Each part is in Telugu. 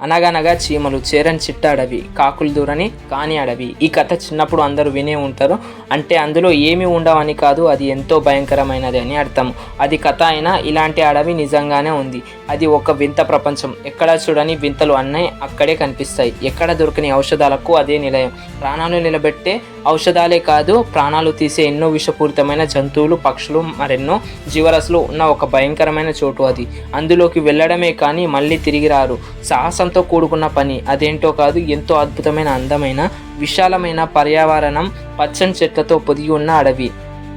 అనగనగా చీమలు చేరని చిట్ట అడవి కాకులు దూరని కాని అడవి ఈ కథ చిన్నప్పుడు అందరూ వినే ఉంటారు. అంటే అందులో ఏమి ఉండవని కాదు అది ఎంతో భయంకరమైనది అని అర్థం. అది కథ అయినా ఇలాంటి అడవి నిజంగానే ఉంది. అది ఒక వింత ప్రపంచం. ఎక్కడ చూడని వింతలు అన్నీ అక్కడే కనిపిస్తాయి. ఎక్కడ దొరకని ఔషధాలకు అదే నిలయం. ప్రాణాలు నిలబెట్టే ఔషధాలే కాదు ప్రాణాలు తీసే ఎన్నో విషపూరితమైన జంతువులు పక్షులు మరెన్నో జీవరాశులు ఉన్న ఒక భయంకరమైన చోటు అది. అందులోకి వెళ్ళడమే కానీ మళ్ళీ తిరిగి రారు. సాహసంతో కూడుకున్న పని. అదేంటో కాదు ఎంతో అద్భుతమైన అందమైన విశాలమైన పర్యావరణం పచ్చని చెట్లతో పొదిగి ఉన్న అడవి.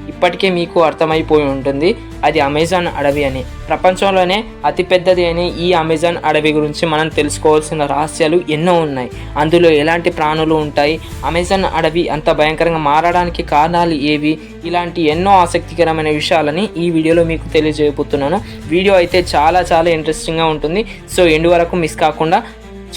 ఇప్పటికే మీకు అర్థమైపోయి ఉంటుంది. అది అమెజాన్ అడవి అని. ప్రపంచంలోనే అతిపెద్దది అని ఈ అమెజాన్ అడవి గురించి మనం తెలుసుకోవాల్సిన రహస్యాలు ఎన్నో ఉన్నాయి. అందులో ఎలాంటి ప్రాణులు ఉంటాయి? అమెజాన్ అడవి అంత భయంకరంగా మారడానికి కారణాలు ఏవి? ఇలాంటి ఎన్నో ఆసక్తికరమైన విషయాలని ఈ వీడియోలో మీకు తెలియజేయబోతున్నాను. వీడియో అయితే చాలా చాలా ఇంట్రెస్టింగ్గా ఉంటుంది. సో ఎండు వరకు మిస్ కాకుండా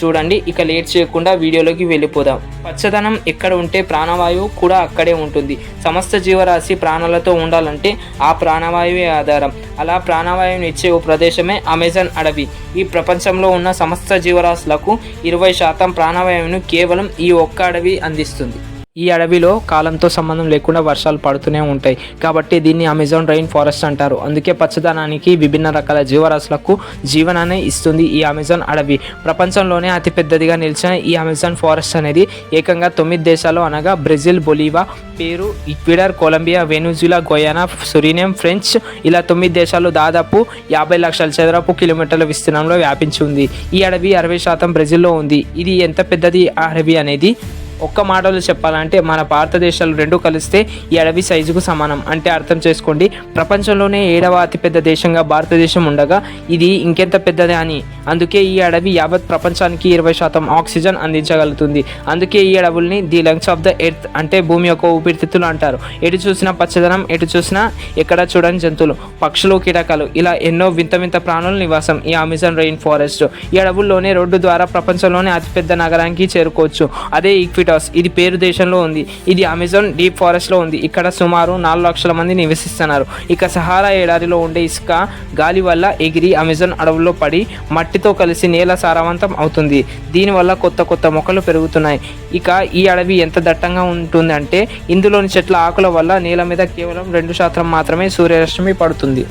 చూడండి ఇక లేట్ చేయకుండా వీడియోలోకి వెళ్ళిపోదాం. పచ్చదనం ఎక్కడ ఉంటే ప్రాణవాయువు కూడా అక్కడే ఉంటుంది. సమస్త జీవరాశి ప్రాణాలతో ఉండాలంటే ఆ ప్రాణవాయువే ఆధారం. అలా ప్రాణవాయువుని ఇచ్చే ఓ ప్రదేశమే అమెజాన్ అడవి. ఈ ప్రపంచంలో ఉన్న సమస్త జీవరాశులకు ఇరవై శాతం ప్రాణవాయువును కేవలం ఈ ఒక్క అడవి అందిస్తుంది. ఈ అడవిలో కాలంతో సంబంధం లేకుండా వర్షాలు పడుతూనే ఉంటాయి. కాబట్టి దీన్ని అమెజాన్ రైన్ ఫారెస్ట్ అంటారు. అందుకే పచ్చదనానికి విభిన్న రకాల జీవరాశులకు జీవనాన్ని ఇస్తుంది ఈ అమెజాన్ అడవి. ప్రపంచంలోనే అతిపెద్దదిగా నిలిచిన ఈ అమెజాన్ ఫారెస్ట్ అనేది ఏకంగా తొమ్మిది దేశాలు అనగా Brazil Bolivia Peru Ecuador Colombia Venezuela Guyana Suriname French ఇలా తొమ్మిది దేశాలు దాదాపు యాభై లక్షల చదరపు కిలోమీటర్ల విస్తీర్ణంలో వ్యాపించి ఉంది. ఈ అడవి అరవై శాతం బ్రెజిల్లో ఉంది. ఇది ఎంత పెద్దది? అడవి అనేది ఒక్క మాటలో చెప్పాలంటే మన భారతదేశాలు రెండు కలిస్తే ఈ అడవి సైజుకు సమానం. అంటే అర్థం చేసుకోండి ప్రపంచంలోనే ఏడవ అతిపెద్ద దేశంగా భారతదేశం ఉండగా ఇది ఇంకెంత పెద్దది అని. అందుకే ఈ అడవి యావత్ ప్రపంచానికి ఇరవై శాతం ఆక్సిజన్ అందించగలుగుతుంది. అందుకే ఈ అడవుల్ని the lungs of the earth అంటే భూమి యొక్క ఊపిరితిత్తులు అంటారు. ఎటు చూసినా పచ్చదనం ఎటు చూసినా ఎక్కడ చూడని జంతువులు పక్షులు కీటకాలు. ఇలా ఎన్నో వింత వింత ప్రాణుల నివాసం ఈ అమెజాన్ రెయిన్ ఫారెస్ట్. ఈ అడవుల్లోనే రోడ్డు ద్వారా ప్రపంచంలోనే అతిపెద్ద నగరానికి చేరుకోవచ్చు. అదే ఈక్విటాస్ ఇది పేరు దేశంలో ఉంది. ఇది అమెజాన్ డీప్ ఫారెస్ట్లో ఉంది. ఇక్కడ సుమారు నాలుగు లక్షల మంది నివసిస్తున్నారు. ఇక సహారా ఏడాదిలో ఉండే ఇసుక గాలి వల్ల ఎగిరి అమెజాన్ అడవుల్లో పడి మట్టితో కలిసి నేల సారవంతం అవుతుంది. దీనివల్ల కొత్త కొత్త మొక్కలు పెరుగుతున్నాయి. ఇక ఈ అడవి ఎంత దట్టంగా ఉంటుంది అంటే ఇందులోని చెట్ల ఆకుల వల్ల నేల మీద కేవలం రెండు శాతం మాత్రమే సూర్యరశ్మి పడుతుంది.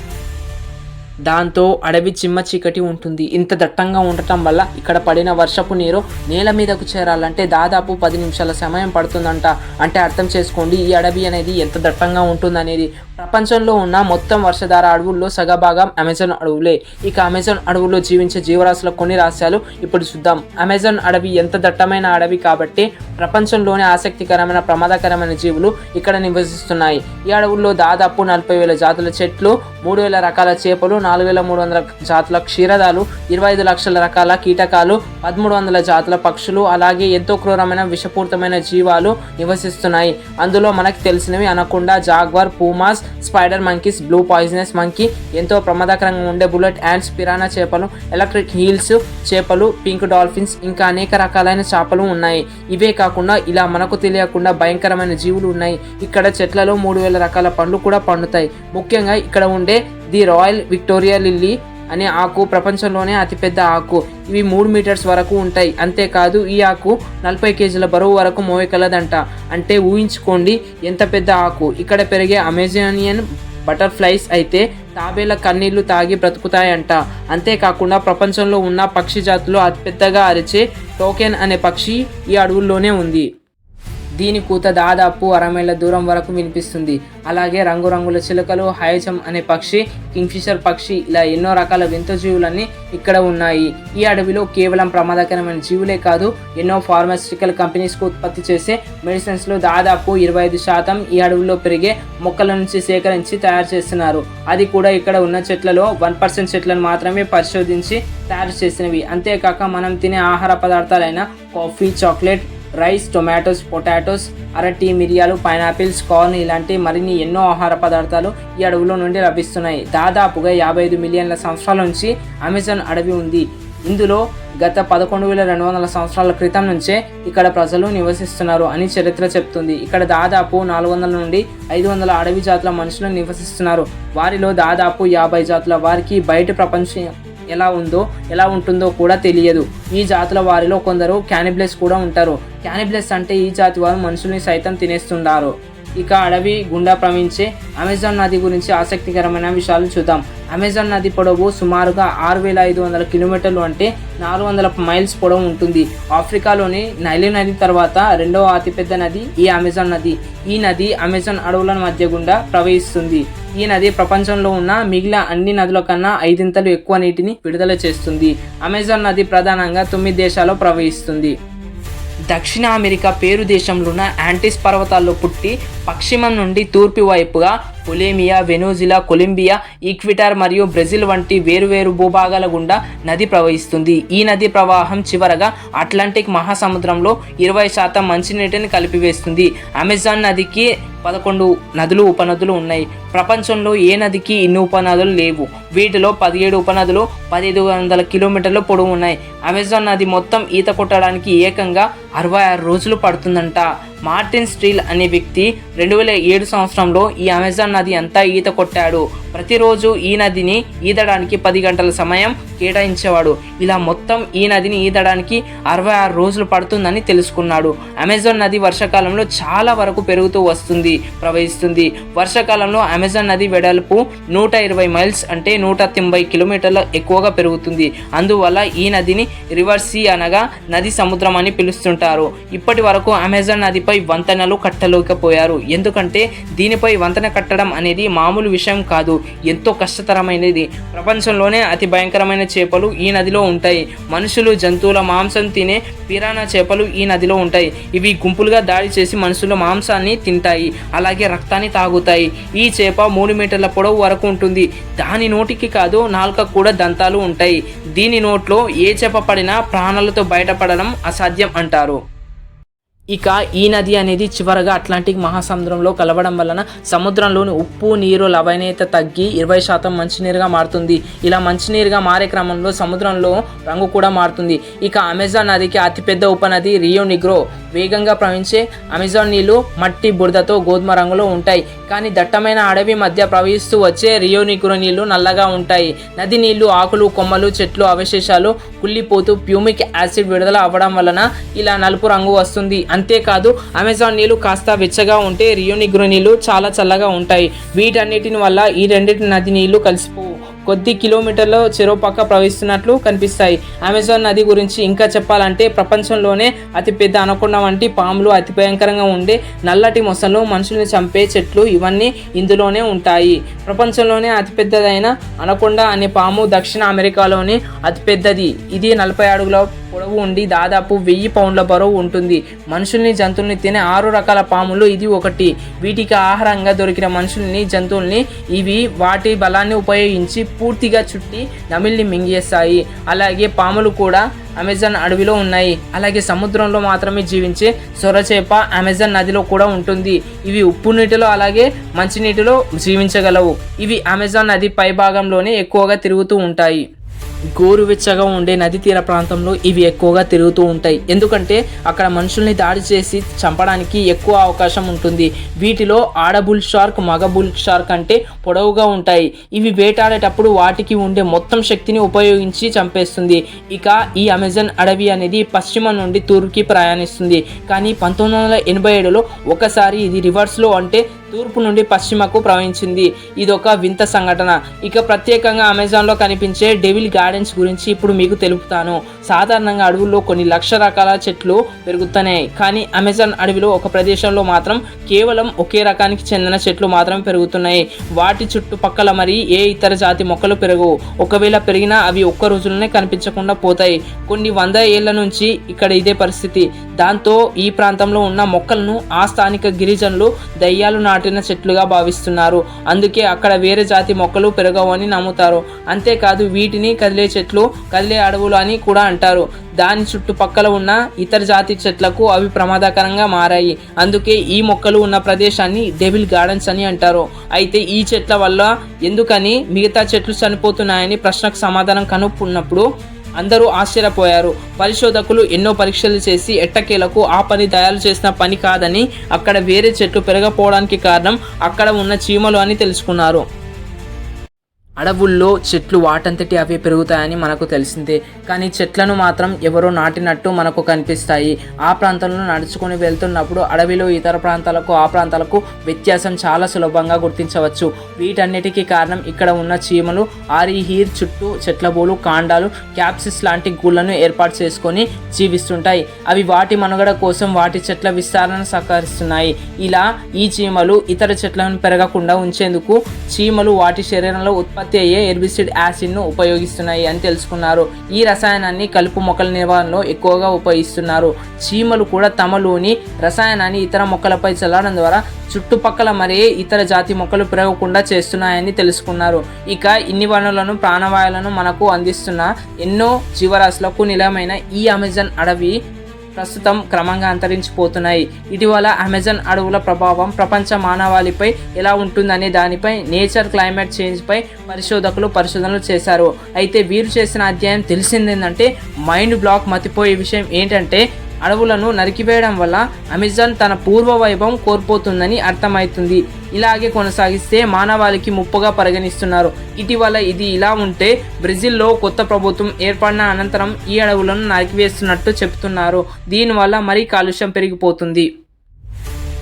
దాంతో అడవి చిమ్మ చీకటి ఉంటుంది. ఇంత దట్టంగా ఉండటం వల్ల ఇక్కడ పడిన వర్షపు నీరు నేల మీదకు చేరాలంటే దాదాపు పది నిమిషాల సమయం పడుతుందంట. అంటే అర్థం చేసుకోండి ఈ అడవి అనేది ఎంత దట్టంగా ఉంటుందనేది. ప్రపంచంలో ఉన్న మొత్తం వర్షధార అడవుల్లో సగభాగం అమెజాన్ అడవులే. ఇక అమెజాన్ అడవుల్లో జీవించే జీవరాశుల కొన్ని రాశాలు ఇప్పుడు చూద్దాం. అమెజాన్ అడవి ఎంత దట్టమైన అడవి కాబట్టి ప్రపంచంలోనే ఆసక్తికరమైన ప్రమాదకరమైన జీవులు ఇక్కడ నివసిస్తున్నాయి. ఈ అడవుల్లో దాదాపు నలభై వేల జాతుల చెట్లు మూడు వేల రకాల చేపలు నాలుగు వేల మూడు వందల జాతుల క్షీరదాలు ఇరవై ఐదు లక్షల రకాల కీటకాలు పదమూడు వందల జాతుల పక్షులు అలాగే ఎంతో క్రూరమైన విషపూరితమైన జీవాలు నివసిస్తున్నాయి. అందులో మనకు తెలిసినవి అనకుండా jaguar pumas spider monkeys blue poisonous monkey ఎంతో ప్రమాదకరంగా ఉండే బుల్లెట్ యాండ్స్ పిరానా చేపలు ఎలక్ట్రిక్ హీల్స్ చేపలు పింక్ డాల్ఫిన్స్ ఇంకా అనేక రకాలైన చేపలు ఉన్నాయి. ఇవే కాకుండా ఇలా మనకు తెలియకుండా భయంకరమైన జీవులు ఉన్నాయి. ఇక్కడ చెట్లలో మూడు వేల రకాల పండ్లు కూడా పండుతాయి. ముఖ్యంగా ఇక్కడ ఉండే ది రాయల్ విక్టోరియా లిల్లీ అనే ఆకు ప్రపంచంలోనే అతిపెద్ద ఆకు. ఇవి మూడు మీటర్స్ వరకు ఉంటాయి. అంతేకాదు ఈ ఆకు నలభై కేజీల బరువు వరకు మోయగలదంట. అంటే ఊహించుకోండి ఎంత పెద్ద ఆకు. ఇక్కడ పెరిగే అమెజానియన్ బటర్ఫ్లైస్ అయితే తాబేల కన్నీళ్ళు తాగి బ్రతుకుతాయంట. అంతేకాకుండా ప్రపంచంలో ఉన్న పక్షి జాతులు అతిపెద్దగా అరిచే టోకెన్ అనే పక్షి ఈ అడవుల్లోనే ఉంది. దీని కూత దాదాపు అరమైళ్ళ దూరం వరకు వినిపిస్తుంది. అలాగే రంగురంగుల చిలుకలు హయచం అనే పక్షి కింగ్ఫిషర్ పక్షి ఇలా ఎన్నో రకాల వింత జీవులన్నీ ఇక్కడ ఉన్నాయి. ఈ అడవిలో కేవలం ప్రమాదకరమైన జీవులే కాదు ఎన్నో ఫార్మాస్యూటికల్ కంపెనీస్కు ఉత్పత్తి చేసే మెడిసిన్స్లో దాదాపు ఇరవై ఐదు శాతం ఈ అడవిలో పెరిగే మొక్కల నుంచి సేకరించి తయారు చేస్తున్నారు. అది కూడా ఇక్కడ ఉన్న చెట్లలో వన్ పర్సెంట్ చెట్లను మాత్రమే పరిశోధించి తయారు చేసినవి. అంతేకాక మనం తినే ఆహార పదార్థాలైన coffee chocolate rice tomatoes potatoes అరటి మిరియాలు పైనాపిల్స్ కార్న్ ఇలాంటి మరిన్ని ఎన్నో ఆహార పదార్థాలు ఈ అడవిలో నుండి లభిస్తున్నాయి. దాదాపుగా యాభై ఐదు మిలియన్ల సంవత్సరాల నుంచి అమెజాన్ అడవి ఉంది. ఇందులో గత పదకొండు వేల రెండు వందల సంవత్సరాల క్రితం నుంచే ఇక్కడ ప్రజలు నివసిస్తున్నారు అని చరిత్ర చెప్తుంది. ఇక్కడ దాదాపు నాలుగు వందల నుండి ఐదు వందల అడవి జాతుల మనుషులు నివసిస్తున్నారు. వారిలో దాదాపు యాభై జాతుల వారికి బయట ప్రపంచం ఎలా ఉందో ఎలా ఉంటుందో కూడా తెలియదు. ఈ జాతుల వారిలో కొందరు క్యానిబ్లెస్ కూడా ఉంటారు. క్యానిబ్లెస్ అంటే ఈ జాతి వారు మనుషుల్ని సైతం తినేస్తుంటారు ఇక అడవి గుండా ప్రవహించే అమెజాన్ నది గురించి ఆసక్తికరమైన విషయాలు చూద్దాం. అమెజాన్ నది పొడవు సుమారుగా ఆరు వేల ఐదు వందల కిలోమీటర్లు అంటే నాలుగు వందల మైల్స్ పొడవు ఉంటుంది. ఆఫ్రికాలోని నైలి నది తర్వాత రెండవ అతిపెద్ద నది ఈ అమెజాన్ నది. ఈ నది అమెజాన్ అడవుల మధ్య గుండా ప్రవహిస్తుంది. ఈ నది ప్రపంచంలో ఉన్న మిగిలిన అన్ని నదుల కన్నా ఐదింతలు ఎక్కువ నీటిని విడుదల చేస్తుంది. అమెజాన్ నది ప్రధానంగా తొమ్మిది దేశాల్లో ప్రవహిస్తుంది. దక్షిణ అమెరికా పేరు దేశంలోన యాంటిస్ పర్వతాల్లో పుట్టి పశ్చిమం నుండి తూర్పు వైపుగా కొలేమియా వెనోజిలా కొలంబియా ఈక్విటార్ మరియు బ్రెజిల్ వంటి వేరువేరు భూభాగాల గుండా నది ప్రవహిస్తుంది. ఈ నది ప్రవాహం చివరగా అట్లాంటిక్ మహాసముద్రంలో ఇరవై శాతం మంచినీటిని కలిపివేస్తుంది. అమెజాన్ నదికి పదకొండు నదులు ఉపనదులు ఉన్నాయి. ప్రపంచంలో ఏ నదికి ఇన్ని ఉపనదులు లేవు? వీటిలో పదిహేడు ఉపనదులు పదిహేడు వందల కిలోమీటర్ల పొడవు ఉన్నాయి. అమెజాన్ నది మొత్తం ఈత కొట్టడానికి ఏకంగా అరవై ఆరు రోజులు పడుతుందంట. మార్టిన్ స్టీల్ అనే వ్యక్తి రెండు వేల ఏడు సంవత్సరంలో ఈ అమెజాన్ నది అంతా ఈత కొట్టాడు. ప్రతిరోజు ఈ నదిని ఈదడానికి పది గంటల సమయం కేటాయించేవాడు. ఇలా మొత్తం ఈ నదిని ఈదడానికి అరవై ఆరు రోజులు పడుతుందని తెలుసుకున్నాడు. అమెజాన్ నది వర్షాకాలంలో చాలా వరకు పెరుగుతూ వస్తుంది ప్రవహిస్తుంది. వర్షాకాలంలో అమెజాన్ నది వెడల్పు నూట ఇరవై మైల్స్ అంటే నూట తొంభై కిలోమీటర్ల ఎక్కువగా పెరుగుతుంది. అందువల్ల ఈ నదిని రివర్సీ అనగా నది సముద్రం అని పిలుస్తుంటారు. ఇప్పటి వరకు అమెజాన్ నదిపై వంతెనలు కట్టలేకపోయారు. ఎందుకంటే దీనిపై వంతెన కట్టడం అనేది మామూలు విషయం కాదు. ఎంతో కష్టతరమైనది. ప్రపంచంలోనే అతి భయంకరమైన చేపలు ఈ నదిలో ఉంటాయి. మనుషులు జంతువుల మాంసం తినే పిరానా చేపలు ఈ నదిలో ఉంటాయి. ఇవి గుంపులుగా దాడి చేసి మనుషుల మాంసాన్ని తింటాయి. అలాగే రక్తాన్ని తాగుతాయి. ఈ చేప మూడు మీటర్ల పొడవు వరకు ఉంటుంది. దాని నోటికి కాదు నాలుక కూడా దంతాలు ఉంటాయి. దీని నోట్లో ఏ చేప పడినా ప్రాణాలతో బయటపడడం అసాధ్యం అంటారు. ఇక ఈ నది అనేది చివరగా అట్లాంటిక్ మహాసముద్రంలో కలవడం వలన సముద్రంలోని ఉప్పు నీరు లవణీయత తగ్గి ఇరవై శాతం మంచినీరుగా మారుతుంది. ఇలా మంచినీరుగా మారే క్రమంలో సముద్రంలో రంగు కూడా మారుతుంది. ఇక అమెజాన్ నదికి అతిపెద్ద ఉపనది రియో నిగ్రో. వేగంగా ప్రవహించే అమెజాన్ నీళ్ళు మట్టి బురదతో గోధుమ రంగులో ఉంటాయి. కానీ దట్టమైన అడవి మధ్య ప్రవహిస్తూ వచ్చే రియో నిగ్రో నీళ్ళు నల్లగా ఉంటాయి. నది నీళ్ళు ఆకులు కొమ్మలు చెట్లు అవశేషాలు కుళ్ళిపోతూ ప్యూమిక్ యాసిడ్ విడుదల అవ్వడం వలన ఇలా నలుపు రంగు వస్తుంది. అంతేకాదు అమెజాన్ నీళ్ళు కాస్త వెచ్చగా ఉంటే రియోనిగ్రో నీళ్ళు నీళ్ళు చాలా చల్లగా ఉంటాయి. వీటన్నిటిని వల్ల ఈ రెండింటి నది నీళ్ళు కలిసిపోవు. కొద్ది కిలోమీటర్ల చెరువు పక్క ప్రవహిస్తున్నట్లు కనిపిస్తాయి. అమెజాన్ నది గురించి ఇంకా చెప్పాలంటే ప్రపంచంలోనే అతిపెద్ద అనకొండ వంటి పాములు అతి భయంకరంగా ఉండే నల్లటి మొసలు మనుషుల్ని చంపే చెట్లు ఇవన్నీ ఇందులోనే ఉంటాయి. ప్రపంచంలోనే అతిపెద్దదైన అనకొండ అనే పాము దక్షిణ అమెరికాలోని అతిపెద్దది. ఇది నలభై అడుగుల పొడవు ఉండి దాదాపు వెయ్యి పౌండ్ల బరువు ఉంటుంది. మనుషుల్ని జంతువుల్ని తినే ఆరు రకాల పాములు ఇది ఒకటి. వీటికి ఆహారంగా దొరికిన మనుషుల్ని జంతువుల్ని ఇవి వాటి బలాన్ని ఉపయోగించి పూర్తిగా చుట్టి నమిలిని మింగేస్తాయి. అలాగే పాములు కూడా అమెజాన్ అడవిలో ఉన్నాయి. అలాగే సముద్రంలో మాత్రమే జీవించే సొరచేప అమెజాన్ నదిలో కూడా ఉంటుంది. ఇవి ఉప్పు నీటిలో అలాగే మంచినీటిలో జీవించగలవు. ఇవి అమెజాన్ నది పై భాగంలోనే ఎక్కువగా తిరుగుతూ ఉంటాయి. గోరువెచ్చగా ఉండే నది తీర ప్రాంతంలో ఇవి ఎక్కువగా తిరుగుతూ ఉంటాయి. ఎందుకంటే అక్కడ మనుషుల్ని దాడి చేసి చంపడానికి ఎక్కువ అవకాశం ఉంటుంది. వీటిలో ఆడబుల్ షార్క్ మగ బుల్ షార్క్ అంటే పొడవుగా ఉంటాయి. ఇవి వేటాడేటప్పుడు వాటికి ఉండే మొత్తం శక్తిని ఉపయోగించి చంపేస్తుంది. ఇక ఈ అమెజాన్ అడవి అనేది పశ్చిమ నుండి తూర్పుకి ప్రయాణిస్తుంది. కానీ పంతొమ్మిది వందల ఎనభై ఏడులో ఒకసారి ఇది రివర్స్లో అంటే తూర్పు నుండి పశ్చిమకు ప్రవహించింది. ఇదొక వింత సంఘటన. ఇక ప్రత్యేకంగా అమెజాన్లో కనిపించే డెవిల్ గార్డెన్స్ గురించి ఇప్పుడు మీకు తెలుపుతాను. సాధారణంగా అడవుల్లో కొన్ని లక్ష రకాల చెట్లు పెరుగుతున్నాయి. కానీ అమెజాన్ అడవిలో ఒక ప్రదేశంలో మాత్రం కేవలం ఒకే రకానికి చెందిన చెట్లు మాత్రమే పెరుగుతున్నాయి. వాటి చుట్టుపక్కల మరి ఏ ఇతర జాతి మొక్కలు పెరగవు. ఒకవేళ పెరిగినా అవి ఒక్క రోజులోనే కనిపించకుండా పోతాయి. కొన్ని వంద ఏళ్ళ నుంచి ఇక్కడ ఇదే పరిస్థితి. దాంతో ఈ ప్రాంతంలో ఉన్న మొక్కలను ఆ స్థానిక గిరిజనులు దయ్యాలు నాటిన చెట్లుగా భావిస్తున్నారు. అందుకే అక్కడ వేరే జాతి మొక్కలు పెరగవని నమ్ముతారు. అంతేకాదు వీటిని కదిలే చెట్లు కదిలే అడవులు అని కూడా అంటారు. దాని చుట్టుపక్కల ఉన్న ఇతర జాతి చెట్లకు అవి ప్రమాదకరంగా మారాయి. అందుకే ఈ మొక్కలు ఉన్న ప్రదేశాన్ని డెవిల్ గార్డెన్స్ అని అంటారు. అయితే ఈ చెట్ల వల్ల ఎందుకని మిగతా చెట్లు చనిపోతున్నాయని ప్రశ్నకు సమాధానం కనుక్కున్నప్పుడు అందరూ ఆశ్చర్యపోయారు. పరిశోధకులు ఎన్నో పరీక్షలు చేసి ఎట్టకేలకు ఆ పని తయారు చేసిన పని కాదని అక్కడ వేరే చెట్లు పెరగపోవడానికి కారణం అక్కడ ఉన్న చీమలు అని తెలుసుకున్నారు. అడవుల్లో చెట్లు వాటంతటి అవే పెరుగుతాయని మనకు తెలిసిందే. కానీ చెట్లను మాత్రం ఎవరో నాటినట్టు మనకు కనిపిస్తాయి. ఆ ప్రాంతంలో నడుచుకొని వెళ్తున్నప్పుడు అడవిలో ఇతర ప్రాంతాలకు ఆ ప్రాంతాలకు వ్యత్యాసం చాలా సులభంగా గుర్తించవచ్చు. వీటన్నిటికీ కారణం ఇక్కడ ఉన్న చీమలు ఆరి హీర్ చుట్టూ చెట్లబోలు కాండాలు క్యాప్సిస్ లాంటి గూళ్ళను ఏర్పాటు చేసుకొని జీవిస్తుంటాయి. అవి వాటి మనుగడ కోసం వాటి చెట్ల విస్తరణ సహకరిస్తున్నాయి. ఇలా ఈ చీమలు ఇతర చెట్లను పెరగకుండా ఉంచేందుకు చీమలు వాటి శరీరంలో ఉత్పత్తి అయ్యే ఎర్బిసిడ్ యాసిడ్ను ఉపయోగిస్తున్నాయి అని తెలుసుకున్నారు. ఈ రసాయనాన్ని కలుపు మొక్కల నిర్వహణలో ఎక్కువగా ఉపయోగిస్తున్నారు. చీమలు కూడా తమలోని రసాయనాన్ని ఇతర మొక్కలపై చల్లడం ద్వారా చుట్టుపక్కల మరే ఇతర జాతి మొక్కలు పెరగకుండా చేస్తున్నాయని తెలుసుకున్నారు. ఇక ఇన్ని వనరులను ప్రాణవాయువులను మనకు అందిస్తున్న ఎన్నో జీవరాశులకు నిలయమైన ఈ అమెజాన్ అడవి ప్రస్తుతం క్రమంగా అంతరించిపోతున్నాయి. ఇటీవల అమెజాన్ అడవుల ప్రభావం ప్రపంచ మానవాళిపై ఎలా ఉంటుందనే దానిపై నేచర్ క్లైమేట్ చేంజ్పై పరిశోధకులు పరిశోధనలు చేశారు. అయితే వీరు చేసిన అధ్యాయం తెలిసిందేంటంటే మైండ్ బ్లాక్ మతిపోయే విషయం ఏంటంటే అడవులను నరికివేయడం వల్ల అమెజాన్ తన పూర్వ వైభవం కోల్పోతుందని అర్థమవుతుంది. ఇలాగే కొనసాగిస్తే మానవాళికి ముప్పుగా పరిగణిస్తున్నారు. ఇటీవల ఇది ఇలా ఉంటే బ్రెజిల్లో కొత్త ప్రభుత్వం ఏర్పడిన అనంతరం ఈ అడవులను నరికివేస్తున్నట్టు చెప్తున్నారు దీనివల్ల మరీ కాలుష్యం పెరిగిపోతుంది.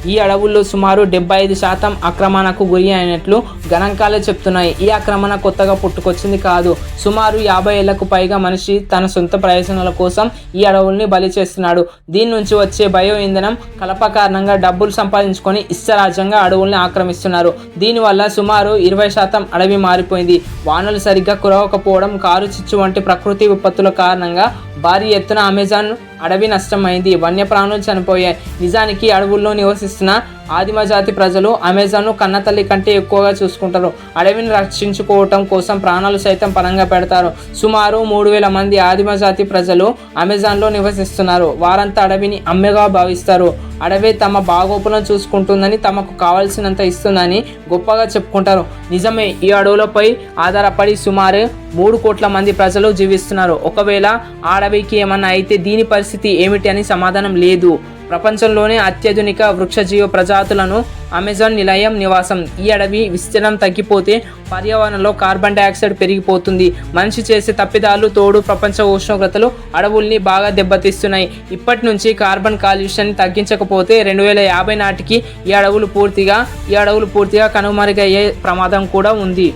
ఈ అడవుల్లో సుమారు డెబ్బై ఐదు శాతం ఆక్రమణకు గురి అయినట్లు గణాంకాలు చెప్తున్నాయి. ఈ ఆక్రమణ కొత్తగా పుట్టుకొచ్చింది కాదు. సుమారు యాభై ఏళ్ళకు పైగా మనిషి తన సొంత ప్రయోజనాల కోసం ఈ అడవుల్ని బలి చేస్తున్నాడు. దీని నుంచి వచ్చే బయో ఇంధనం కలప కారణంగా డబ్బులు సంపాదించుకొని ఇష్టరాజ్యంగా అడవుల్ని ఆక్రమిస్తున్నారు. దీనివల్ల సుమారు ఇరవై శాతం అడవి మారిపోయింది. వానలు సరిగ్గా కురవకపోవడం కారు చిచ్చు వంటి ప్రకృతి విపత్తుల కారణంగా భారీ ఎత్తున అమెజాన్ అడవి నష్టమైంది. వన్యప్రాణులు చనిపోయాయి. నిజానికి అడవుల్లో నివసిస్తున్న ఆదిమ జాతి ప్రజలు అమెజాన్ను కన్నతల్లి కంటే ఎక్కువగా చూసుకుంటారు. అడవిని రక్షించుకోవటం కోసం ప్రాణాలు సైతం పరంగా పెడతారు. సుమారు మూడు వేల మంది ఆదిమ జాతి ప్రజలు అమెజాన్లో నివసిస్తున్నారు. వారంతా అడవిని అమ్మెగా భావిస్తారు. అడవే తమ బాగోపులను చూసుకుంటుందని తమకు కావాల్సినంత ఇస్తుందని గొప్పగా చెప్పుకుంటారు. నిజమే ఈ అడవులపై ఆధారపడి సుమారు మూడు కోట్ల మంది ప్రజలు జీవిస్తున్నారు. ఒకవేళ ఆ అడవికి ఏమన్నా అయితే దీని పరిస్థితి ఏమిటి అని సమాధానం లేదు. ప్రపంచంలోనే అత్యాధునిక వృక్షజీవ ప్రజాతులను అమెజాన్ నిలయం నివాసం. ఈ అడవి విస్తీర్ణం తగ్గిపోతే పర్యావరణంలో కార్బన్ డైఆక్సైడ్ పెరిగిపోతుంది. మనిషి చేసే తప్పిదాలు తోడు ప్రపంచ ఉష్ణోగ్రతలు అడవుల్ని బాగా దెబ్బతీస్తున్నాయి. ఇప్పటి నుంచి కార్బన్ కాలుష్యాన్ని తగ్గించకపోతే రెండు వేల యాభై నాటికి ఈ అడవులు పూర్తిగా ఈ అడవులు పూర్తిగా కనుమరుగయ్యే ప్రమాదం కూడా ఉంది.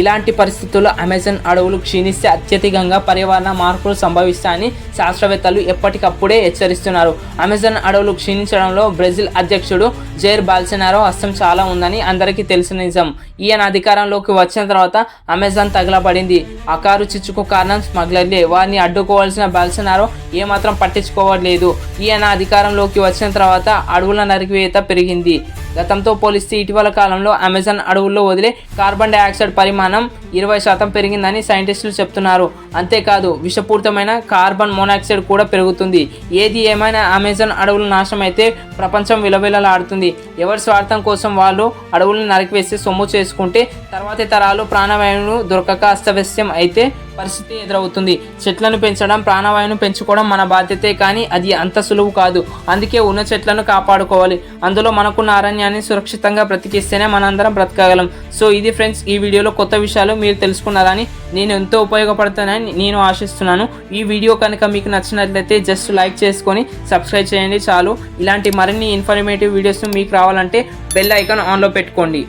ఇలాంటి పరిస్థితుల్లో అమెజాన్ అడవులు క్షీణిస్తే అత్యధికంగా పర్యావరణ మార్పులు సంభవిస్తాయని శాస్త్రవేత్తలు ఎప్పటికప్పుడే హెచ్చరిస్తున్నారు. అమెజాన్ అడవులు క్షీణించడంలో బ్రెజిల్ అధ్యక్షుడు జైర్ బాల్సెనారో హస్తం చాలా ఉందని అందరికీ తెలిసిన నిజం. ఈయన అధికారంలోకి వచ్చిన తర్వాత అమెజాన్ తగలబడింది. అకారు చిచ్చుకు కారణం స్మగ్లర్లే. వారిని అడ్డుకోవాల్సిన బాల్సెనారో ఏమాత్రం పట్టించుకోవట్లేదు. ఈయన అధికారంలోకి వచ్చిన తర్వాత అడవుల నరికివేత పెరిగింది. గతంతో పోలిస్తే ఇటీవల కాలంలో అమెజాన్ అడవుల్లో వదిలే కార్బన్ డైఆక్సైడ్ పరిమాణం మనం ఇరవై శాతం పెరిగిందని సైంటిస్టులు చెప్తున్నారు. అంతేకాదు విషపూరితమైన కార్బన్ మోనాక్సైడ్ కూడా పెరుగుతుంది. ఏది ఏమైనా అమెజాన్ అడవులు నాశనం అయితే ప్రపంచం విలవిలలాడుతుంది. ఎవరి స్వార్థం కోసం వాళ్ళు అడవులను నరికివేసి సొమ్ము చేసుకుంటే తర్వాతి తరాలు ప్రాణవాయువును దొరకక అస్తవ్యస్యం అయితే పరిస్థితి ఎదురవుతుంది. చెట్లను పెంచడం ప్రాణవాయువును పెంచుకోవడం మన బాధ్యతే కానీ అది అంత సులువు కాదు. అందుకే ఉన్న చెట్లను కాపాడుకోవాలి. అందులో మనకున్న అరణ్యాన్ని సురక్షితంగా బ్రతికిస్తేనే మనందరం బ్రతకగలం. సో ఇది ఫ్రెండ్స్ ఈ వీడియోలో కొత్త విషయాలు మీరు తెలుసుకున్నారని నేను ఎంతో ఉపయోగపడుతానని నేను ఆశిస్తున్నాను. ఈ వీడియో కనుక మీకు నచ్చినట్లయితే జస్ట్ లైక్ చేసుకొని సబ్స్క్రైబ్ చేయండి చాలు. ఇలాంటి మరిన్ని ఇన్ఫర్మేటివ్ వీడియోస్ మీకు రావాలంటే బెల్ ఐకాన్ ఆన్లో పెట్టుకోండి.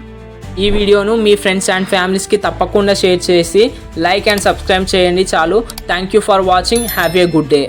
ఈ వీడియోను మీ ఫ్రెండ్స్ అండ్ ఫ్యామిలీస్కి తప్పకుండా షేర్ చేసి లైక్ అండ్ సబ్స్క్రైబ్ చేయండి చాలు. Thank you for watching have a good day